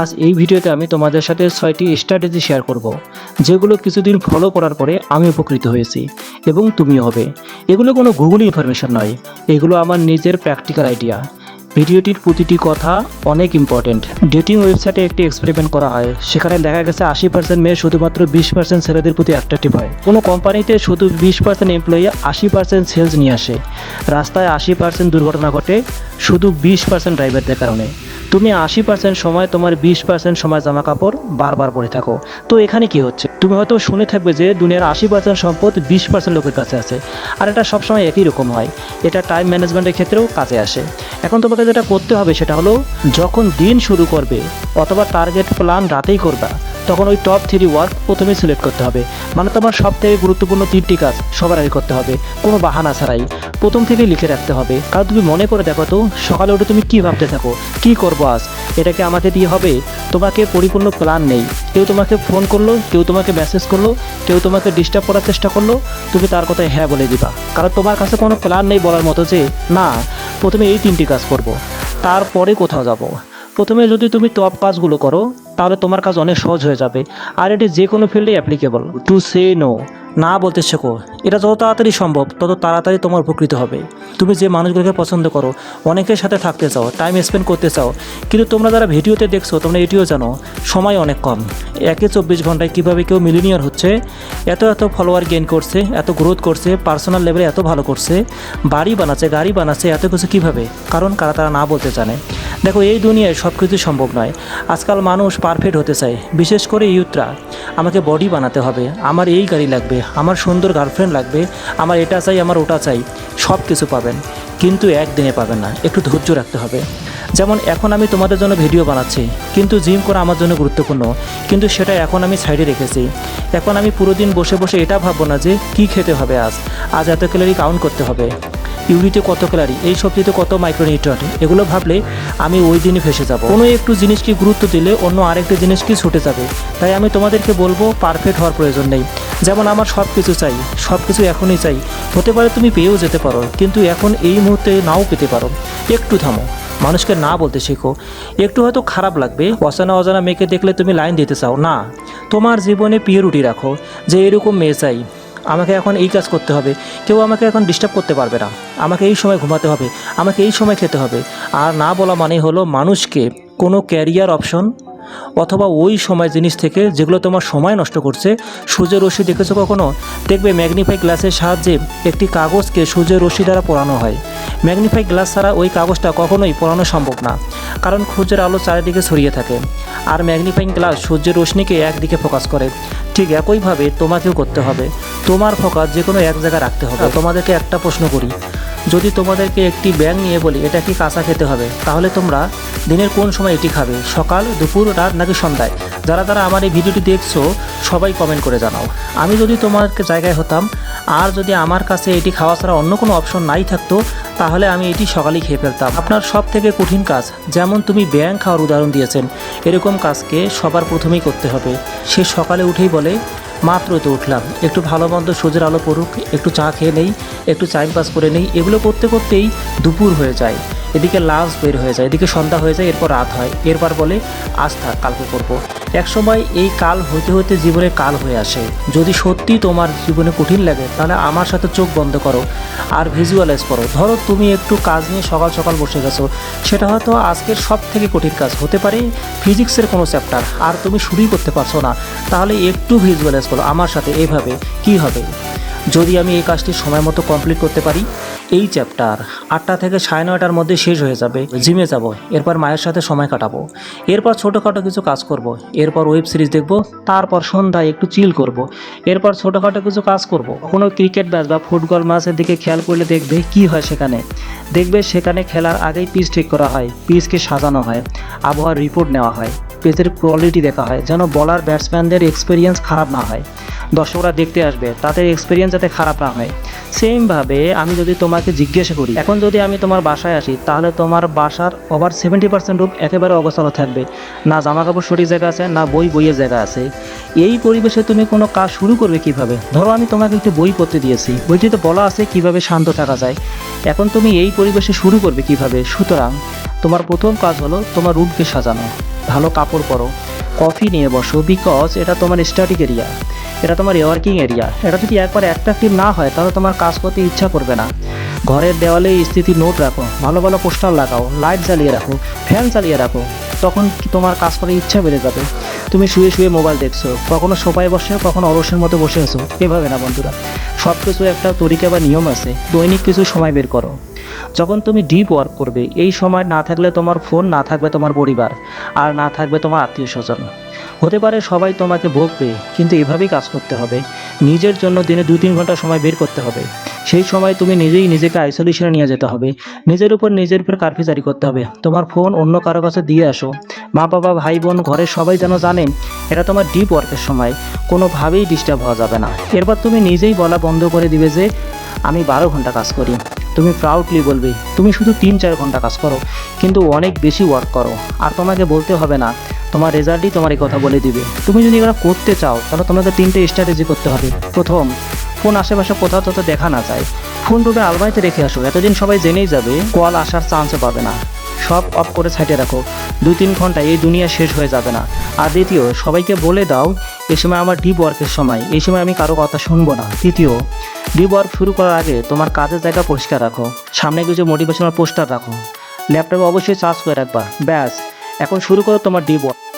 আজ এই ভিডিওতে আমি তোমাদের সাথে ছয়টি স্ট্র্যাটেজি শেয়ার করব, যেগুলো কিছুদিন ফলো করার পরে আমি উপকৃত হয়েছি এবং তুমিও হবে। এগুলো কোনো গুগল ইনফরমেশন নয়, এগুলো আমার নিজের প্র্যাকটিক্যাল আইডিয়া ভিডিওটির প্রতিটি কথা অনেক ইম্পর্টেন্ট ডেটিং ওয়েবসাইটে একটি এক্সপেরিমেন্ট করা হয়। সেখানে দেখা গেছে আশি পার্সেন্ট মেয়ে শুধুমাত্র বিশ পার্সেন্ট ছেলেদের প্রতি অ্যাট্রাকটিভ হয়। কোনো কোম্পানিতে শুধু বিশ পার্সেন্ট এমপ্লয়ি আশি পার্সেন্ট সেলস নিয়ে আসে। রাস্তায় আশি পার্সেন্ট দুর্ঘটনা ঘটে, শুধু বিশ পার্সেন্ট ড্রাইভারদের কারণে। তুমি আশি পার্সেন্ট সময় তোমার বিশ পার্সেন্ট সময় জামা কাপড় বারবার পরে থাকো। তো এখানে কি হচ্ছে? তুমি হয়তো শুনে থাকবে যে দুনিয়ার আশি পার্সেন্ট সম্পদ বিশ পার্সেন্ট লোকের কাছে আছে। আর এটা সবসময় একই রকম হয়। এটা টাইম ম্যানেজমেন্টের ক্ষেত্রেও কাজে আসে। এখন তোমাকে যেটা করতে হবে সেটা হলো, যখন দিন শুরু করবে অথবা টার্গেট প্ল্যান রাতেই করবা, তখন ওই টপ থ্রি ওয়ার্ক প্রথমেই সিলেক্ট করতে হবে। মানে তোমার সব থেকে গুরুত্বপূর্ণ তিনটি কাজ সবার আগে করতে হবে, কোনো বাহানা ছাড়াই। প্রথম থেকেই লিখে রাখতে হবে। কারণ তুমি মনে করে দেখো তো, সকালে উঠে তুমি কী ভাবতে থাকো, কি করব আজ? এটাকে আমাকে দিয়ে হবে, তোমাকে পরিপূর্ণ প্ল্যান নেই। কেউ তোমাকে ফোন করল, কেউ তোমাকে মেসেজ করল, কেউ তোমাকে ডিস্টার্ব করার চেষ্টা করল, তুমি তার কথায় হ্যাঁ বলে দিবা। কারণ তোমার কাছে কোনো প্ল্যান নেই বলার মতো যে, না প্রথমে এই তিনটি কাজ করব। তারপরে কোথাও যাব। প্রথমে যদি তুমি টপ কাজগুলো করো, তাহলে তোমার কাজ অনেক সহজ হয়ে যাবে। আর এটি যে কোনো ফিল্ডে অ্যাপ্লিকেবল টু সে নো না বলতে শেখো। এটা যত তাড়াতাড়ি সম্ভব, তত তাড়াতাড়ি তোমার উপকৃত হবে। তুমি যে মানুষগুলোকে পছন্দ করো, অনেকের সাথে থাকতে চাও টাইম স্পেন্ড করতে চাও, কিন্তু তোমরা যারা ভিডিওতে দেখছ, তোমরা এটিও জানো, সময় অনেক কম। একে চব্বিশ ঘন্টায় কীভাবে কেউ মিলিনিয়ার হচ্ছে, এত এত ফলোয়ার গেইন করছে, এত গ্রোথ করছে পার্সোনাল লেভেলে এত ভালো করছে, বাড়ি বানাচ্ছে, গাড়ি বানাচ্ছে, এত কিছু কীভাবে? কারণ কারা তারা না বলতে জানে। দেখো, এই দুনিয়ায় সব কিছু সম্ভব নয়। আজকাল মানুষ পারফেক্ট হতে চায়, বিশেষ করে ইউথরা। আমাকে বডি বানাতে হবে, আমার এই গাড়ি লাগবে, আমার সুন্দর গার্লফ্রেন্ড লাগবে, আমার এটা চাই, আমার ওটা চাই সব কিছু পাবেন, কিন্তু একদিনে পাবেন না, একটু ধৈর্য রাখতে হবে। যেমন এখন আমি তোমাদের জন্য ভিডিও বানাচ্ছি, কিন্তু জিম করা আমার জন্য গুরুত্বপূর্ণ, কিন্তু সেটা এখন আমি সাইডে রেখেছি। এখন আমি পুরো দিন বসে বসে এটা ভাববো না যে কী খেতে হবে আজ আজ এত ক্যালোরি কাউন্ট করতে হবে। ইউরিতে কত ক্যালারি, এই সবজিতে কত মাইক্রোনিউট্রিয়েন্ট, এগুলো ভাবলে আমি ওই দিনই ফেসে যাব। কোনো একটু জিনিসকে গুরুত্ব দিলে অন্য আরেকটা জিনিসকে ছুটে যাবে। তাই আমি তোমাদেরকে বলব পারফেক্ট হওয়ার প্রয়োজন নেই। যেমন আমার সব কিছু চাই সব কিছু এখনই চাই। হতে পারে তুমি পেয়েও যেতে পারো, কিন্তু এখন এই মুহূর্তে নাও পেতে পারো। একটু থামো, মানুষকে না বলতে শেখো। একটু হয়তো খারাপ লাগবে, অজানা অজানা মেয়েকে দেখলে তুমি লাইন দিতে চাও। না, তোমার জীবনে পিওরিটি রাখো, যে এরকম মেয়ে চাই। আমাকে এখন এই কাজ করতে হবে। কেউ আমাকে এখন ডিস্টার্ব করতে পারবে না। আমাকে এই সময় ঘুমাতে হবে। আমাকে এই সময় খেতে হবে। আর না বলা মানে হলো মানুষকে কোনো ক্যারিয়ার অপশন অথবা ওই সময় জিনিস থেকে যেগুলো তোমার সময় নষ্ট করছে, সূর্যের রশ্মি দেখেছ কখনো? দেখবে ম্যাগনিফাই গ্লাসের সাহায্যে একটি কাগজকে সূর্যের রশ্মি দ্বারা পড়ানো হয়। ম্যাগনিফাই গ্লাস ছাড়া ওই কাগজটা কখনোই পড়ানো সম্ভব না, কারণ সূর্যের আলো চারিদিকে ছড়িয়ে থাকে। আর ম্যাগনিফাইং গ্লাস সূর্যের রশ্মিকে একদিকে ফোকাস করে। ঠিক একইভাবে তোমাকেও করতে হবে। তোমার ফোকাস যে কোনো এক জায়গায় রাখতে হবে। তোমাদেরকে একটা প্রশ্ন করি যদি তোমাদেরকে একটি ব্যাং নিয়ে বলি এটা কি কাঁচা খেতে হবে? তাহলে তোমরা দিনের কোন সময় এটি খাবে? সকাল দুপুর রাত নাকি সন্ধ্যায়? যারা যারা আমার এই ভিডিওটি দেখছ সবাই কমেন্ট করে জানাও। আমি যদি তোমার জায়গায় হতাম আর যদি আমার কাছে এটি খাওয়া ছাড়া অন্য কোনো অপশন নাই থাকতো তাহলে আমি এটি সকালেই খেয়ে ফেলতাম। আপনার সব থেকে কঠিন কাজ যেমন তুমি ব্যাং খাওয়ার উদাহরণ দিয়েছেন এরকম কাজকে সবার প্রথমেই করতে হবে। সে সকালে উঠেই বলে মাত্র তো উঠলাম। একটু ভালো মন্দ সূর্যের আলো পড়ুক, একটু চা খেয়ে নেই, একটু টাইম পাস করে নেই, এগুলো করতে করতেই দুপুর হয়ে যায়। এদিকে লাঞ্চ বের হয়ে যায়, এদিকে সন্ধ্যা হয়ে যায়, এরপর রাত হয়। এরপর বলে আজ থাক কালকে করব। একসময় এই কাল হইতে হইতে জীবনে কাল হয়ে আসে। যদি সত্যি তোমার জীবনে কঠিন লাগে, তাহলে আমার সাথে চোখ বন্ধ করো আর ভিজুয়ালাইজ করো। ধরো, তুমি একটু কাজ নিয়ে সকাল সকাল বসে গেছো। সেটা হয়তো আজকের সব থেকে কঠিন কাজ। হতে পারে ফিজিক্সের কোনো চ্যাপ্টার আর তুমি শুরুই করতে পারছ না। তাহলে একটু ভিজুয়ালাইজ করো আমার সাথে এভাবে কি হবে। যদি আমি এই কাজটি সময় মতো কমপ্লিট করতে পারি এই চ্যাপ্টার আটটা থেকে সাড়ে নয়টার মধ্যে শেষ হয়ে যাবে, জিমে যাব, এরপর মায়ের সাথে সময় কাটাবো, এরপর ছোটোখাটো কিছু কাজ করব। এরপর ওয়েব সিরিজ দেখব, তারপর সন্ধ্যায় একটু চিল করব। এরপর ছোটোখাটো কিছু কাজ করব। কোনো ক্রিকেট ম্যাচ বা ফুটবল ম্যাচের দিকে খেয়াল করলে দেখবে কি হয় সেখানে দেখবে সেখানে খেলার আগেই পিচ ঠিক করা হয় পিচকে সাজানো হয়, আবহাওয়ার রিপোর্ট নেওয়া হয় পেজের কোয়ালিটি দেখা হয়, যেন বলার ব্যাটসম্যানদের এক্সপিরিয়েন্স খারাপ না হয় দর্শকরা দেখতে আসবে, তাদের এক্সপিরিয়েন্স যাতে খারাপ না হয় সেমভাবে আমি যদি তোমাকে জিজ্ঞাসা করি, এখন যদি আমি তোমার বাসায় আসি, তাহলে তোমার বাসার ওভার সেভেন্টি পার্সেন্ট রূপ একেবারে অগোছালো থাকবে। না জামা কাপড় সঠিক জায়গা আছে, না বই বইয়ের জায়গা আছে। এই পরিবেশে তুমি কোনো কাজ শুরু করবে কীভাবে? ধরো আমি তোমাকে একটি বই পড়তে দিয়েছি। বইটিতে বলা আছে কীভাবে শান্ত থাকা যায়। এখন তুমি এই পরিবেশে শুরু করবে কীভাবে? সুতরাং তোমার প্রথম কাজ হলো তোমার রুমকে সাজানো। ভালো কাপড় পরো, কফি নিয়ে বসো বিকজ এটা তোমার স্টাডিক এরিয়া এটা তোমার ওয়ার্কিং এরিয়া এটা যদি একবার অ্যাট্রাকটিভ না হয়, তাহলে তোমার কাজ করতে ইচ্ছা করবে না। ঘরের দেওয়ালে স্থিতি নোট রাখো। ভালো ভালো পোস্টার লাগাও। লাইট জ্বালিয়ে রাখো। ফ্যান চালিয়ে রাখো। তখন তোমার কাজ করার ইচ্ছা বেড়ে যাবে। তুমি শুয়ে শুয়ে মোবাইল দেখছ। কখনো সোফায় বসে, কখনো অলসের মতো বসে আছো। এভাবে না বন্ধুরা। সব কিছু একটা তরিকা বা নিয়ম আছে। দৈনিক কিছু সময় বের করো। যখন তুমি ডিপ ওয়ার্ক করবে, এই সময় না থাকলে তোমার ফোন না থাকবে তোমার পরিবার। আর না থাকবে তোমার আত্মীয় স্বজন হতে পারে সবাই তোমাকে বকবে, কিন্তু এভাবেই কাজ করতে হবে। নিজের জন্য দিনে দু তিন ঘণ্টা সময় বের করতে হবে। সেই সময় তুমি নিজেই নিজেকে আইসোলেশনে নিয়ে যেতে হবে। নিজের উপর নিজের উপর কারফি জারি করতে হবে। তোমার ফোন অন্য কারও কাছে দিয়ে আসো। মা, বাবা, ভাই, বোন, ঘরের সবাই যেন জানেন এটা তোমার ডিপ ওয়ার্কের সময়। কোনোভাবেই ডিস্টার্ব হওয়া যাবে না। এরপর তুমি নিজেই বলা বন্ধ করে দিবে যে, আমি বারো ঘণ্টা কাজ করি। তুমি প্রাউডলি বলবে, তুমি শুধু তিন চার ঘণ্টা কাজ করো, কিন্তু অনেক বেশি ওয়ার্ক করো। আর তোমাকে বলতে হবে না তোমার রেজাল্টই তোমার এই কথা বলে দিবে। তুমি যদি এগুলো করতে চাও, তাহলে তোমাকে তিনটে স্ট্র্যাটেজি করতে হবে। প্রথম, ফোন আশেপাশে কোথাও তো দেখা না যায়। ফোন রুমে আলমারিতে রেখে আসো। এতদিন সবাই জেনেই যাবে, কল আসার চান্সও পাবে না। সব অফ করে সাইডে রাখো। দুই তিন ঘণ্টা এই দুনিয়া শেষ হয়ে যাবে না। আর দ্বিতীয়, সবাইকে বলে দাও এই সময় আমার ডিপ ওয়ার্কের সময়। এই সময় আমি কারও কথা শুনব না। তৃতীয় ডিপ ওয়ার্ক শুরু করার আগে তোমার কাজের জায়গা পরিষ্কার রাখো। সামনে কিছু মোটিভেশনাল পোস্টার রাখো। ল্যাপটপে অবশ্যই চার্জ করে রাখবা। ব্যাস। এখন শুরু করো তোমার ওয়ার্ক